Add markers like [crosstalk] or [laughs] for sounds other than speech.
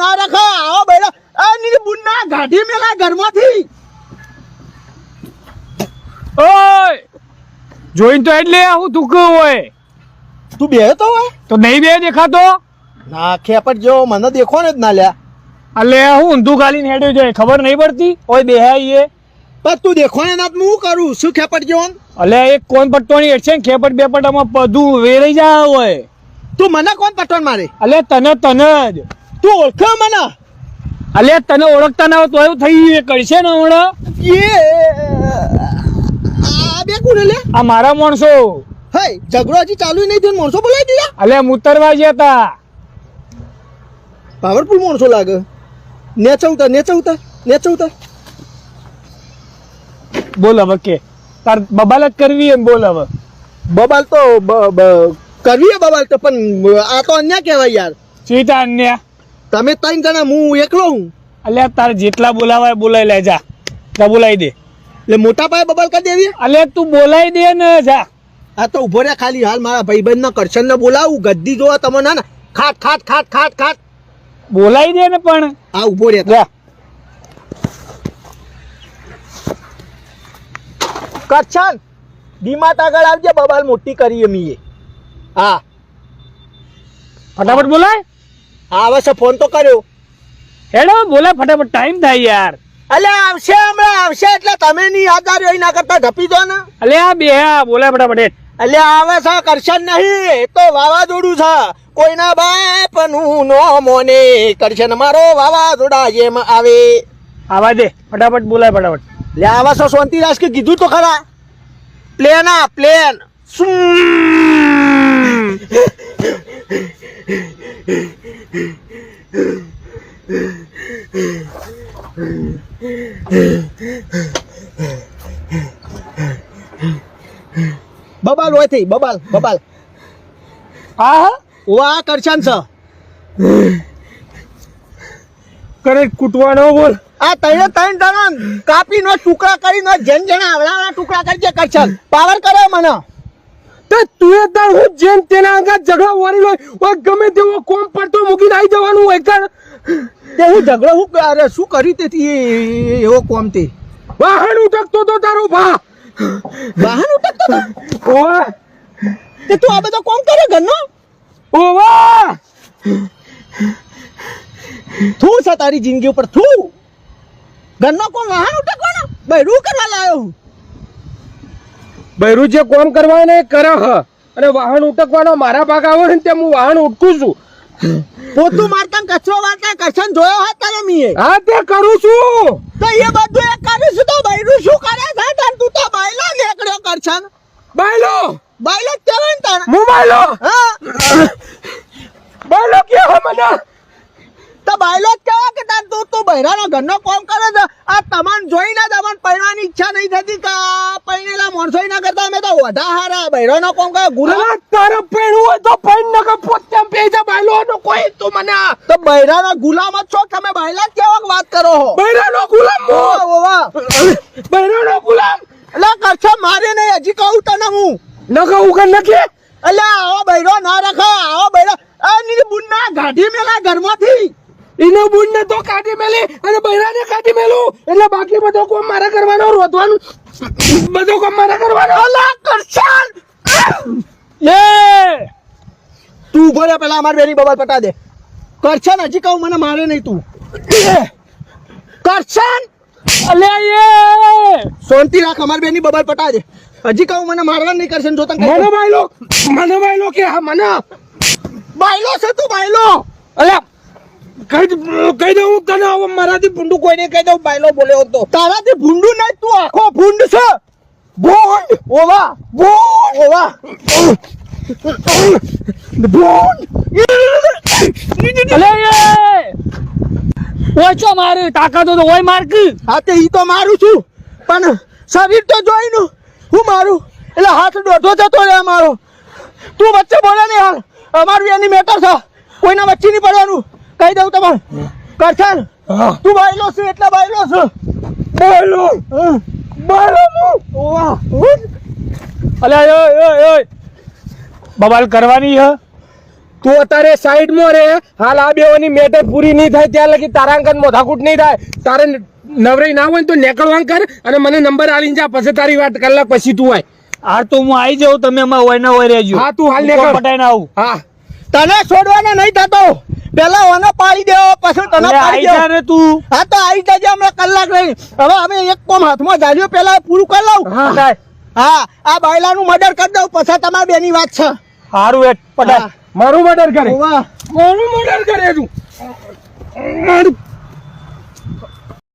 ના રાખો. આવો બૈરો એ ની બુન્ના ગાઢી મેલા ઘરમાંથી. ઓય! જોઈન તો એટલે હું દુખ હોય. તું બે તો હોય. તો નહીં બે દેખાતો? ના ખેપટ જો મને દેખો ને જ ના લ્યા. અલે હું ઊંધું ગાલીને હેડ્યો જાય ખબર નહીં પડતી? ઓય બેહાઈએ. પણ તું દેખો ને ના હું કરું? શું ખેપટ જેવો અલે એક કોણ પટ્ટોની હેડ છે ને ખેપટ બે પટ્ટામાં બધું વેરાઈ જાય હોય. તું મને કોણ પટવન મારે? અલે તને તને જ. તું ઓળખ મને? અલે તને ઓળખતા ના હોય તો એવું થઈ એ કરશે ને હમણાં? એ આ બે કોણ લે આ મારા માણસો. હે ઝઘડો હજી ચાલુ નહીં થયો માણસો બોલાવી દીધા? અલે મુતરવા ગયા હતા પાવરફુલ માણસો લાગે. નેચવતા નેચવતા નેચવતા. બોલ હવે કે. તાર બબાલત કરવી એમ બોલ હવે. બબાલ તો કરવી બબાલ તો પણ આ તો અન્યા કહેવાય યાર. સીતા અન્ય. તમે ત્રણ જણા હું એકલો હું. અલે તારે જેટલા બોલાવાય બોલાઈ લે જા જા બોલાવી દે. એટલે મોટા પાયે બબાલ કરી દેવી? અલે તું બોલાવી દે ને જા. આ તો ઊભો રહ્યા ખાલી હાલ મારા ભાઈબંધ ના કરશન ને બોલાવું. ગદ્દી જોવા તમે ના ના. ખાટ ખાટ ખાટ ખાટ ખાટ. બોલાવી દે ને પણ. આ ઊભો રહ્યા જા. કરશન ડીમાટ આગળ આવજે બબાલ મોટી કરીએ મીએ. હા. ફટાફટ બોલાય. આવે છે ફોન તો કર્યો. હેડો બોલે ફટાફટ ટાઈમ થાય યાર. અલે આવશે હમણાં આવશે એટલે તમે ની યાદ હોય ના કરતા ઢપી દો ને. અલે આ બે હા બોલાય ફટાફટ અલે આવે છે કરશન નહીં તો વાવાઝોડું છે. કોઈના બાપનું નો મોને કરશન મારો વાવાઝોડા જેમ આવે. આવા દે ફટાફટ બોલાય ફટાફટ. લે આવા છો શાંતિરાજ કે કીધું તો ખરા. પ્લેન આ પ્લેન. [laughs] બબાલ હોયથી બબાલ બબાલ. હા વા કરશન છે. કરે કૂટવાનો બોલ. આ તઈને ત્રણ જણા કાપી નો ટુકડા કરી નો જેન જેના આવડાના ટુકડા કરજે કરશન. પાવર કરે મને. તે તું એ તાર હું જેમ તેના આગળ ઝઘડો વારી લો ઓ ગમે તેવો કોમ પડતો મૂકીને આવી જવાનું હોય કર. તે હું ઝઘડો હું અરે શું કરી તેથી એવો કોમ તે? વાહન ઉઠકતો તો તારો ભા. વાહન ઉટકતો તો? ઓવા. તે તું આ બધો કોમ કરે ઘરનો? ઓવા. થું છે તારી જિંદગી ઉપર થું. ઘરનો કોમ વાહન ઉટકવાનો? બૈરું કરવા લાયો હું. બૈરું જે કોમ કરવાને કરે હ. અને વાહન ઉટકવાનો મારા ભાગ આવે ને તેમ હું વાહન ઉટકું છું. પોતું મારતા કચરો વાળતા કરશન જોયો હોત તારે મીએ. હા તે કરું છું. તો એ બધું એક છું તો બૈરું શું કરે છે? તાર તું તો બાયલો લેકડ્યો કરશન બાયલો બાયલો જ તાર. હું બાયલો હા. બાયલો કે હો મને? તો બાયલો જ કહેવાય કે તાર તું તું બૈરાનો ઘરનો કોમ કરે છે. આ તમાન જોઈને તમને પૈણવાની ઈચ્છા નહીં થતી કે પૈણેલા માણસો ના કરતા અમે તો વઢા હારા બૈરાનો કોમ કરે. ગુરુ તારે પહેરવું હોય તો પહેર નકર પોતે પહેરી જા બાયલો નો કોઈ તું મને તો બૈરાના ગુલામ જ છો તમે બાયલા કેવા વાત કરો હો બૈરાનો ગુલામ હું? ઓવા. બૈરાનો ગુલામ? એટલે કરશો મારે નહીં હજી કહું તને હું. ન કહું કે નકે એટલે આવો બૈરો ના રખો આવો બૈરો આ ની બુન્ના ગાઢી મેલા ઘરમાંથી. એનો બુન ને તો કાઢી મેલી અને બૈરાને કાઢી મેલું. એટલે બાકી બધો કોમ મારે કરવાનો રોધવાનું. બધો કોમ મારે કરવાનો. અલા કરશન એ! તું ઊભો પેલા અમાર બેની બબલ પટા દે. કરશન હજી કહું મને મારે નહીં તું. કરશન અલે એ! શાંતિ રાખ અમાર બેની બબલ પટા દે. હજી કહું મને મારવા નહીં કરશે જો તને મને બાયલો મને બાયલો કે હા મને. બાયલો છે તું બાયલો અલે કહી દઉં હું તને હવે મારાથી ભૂંડું કોઈને કહી દઉં બાયલો બોલ્યો હતો. તારાથી ભૂંડું નહીં તું આખો ભૂંડ છે. ભૂંડ! ઓવા ભૂંડ! ઓવા ભૂંડ! ચો મારે તાકાતો તો ઓય માર્ક હા તે ઈ તો મારું છું પણ શરીર તો જોઈનું. હું મારું? એટલે હાથ દોઢો જતો રહે મારો તું વચ્ચે બોલે નહીં હાલ. અમારું એની મેટર છે. કોઈના વચ્ચે નહીં પડવાનું. કહી દઉં તમારે? કરશન તું બાયલો છે એટલે બાયલો છે. બાયલો? હં. બાયલો હું? અલે ઓય ઓય ઓય બબાલ કરવાની હ? તું અત્યારે સાઈડમાં રે. હાલ આ બેઓની મેટર પૂરી નહીં થાય ત્યાં લગી તારાંકન મોધાકૂટ નહીં થાય. તારે નવરાઈ ના હોય તો નીકળવાં કર અને મને નંબર આલીને જા પછી તારી વાત કલાક પછી તું આય. હાર તો હું આવી જાઉં તમે એમાં હોય ના હોય રહેજો. હા, તું હાલ હું નીકળ. પટાઈને આવું. હા. તને છોડવાનો નહીં થતો. પેલા ઓને પાડી દેવો પછી તને પાડી આઈ જા દેવો ને તું. હા તો આવી જજે હમણાં કલાક રહી. હવે અમે એક કોમ હાથમાં ઝાલ્યો પેલા પૂરું કરી લઉં. હા. હા આ બાયલાનું મર્ડર કરી દઉં પછી તમારી બેની વાત છે. હારું એ પટાય મારું મર્ડર કરે. મારું મર્ડર કરે તું. મારું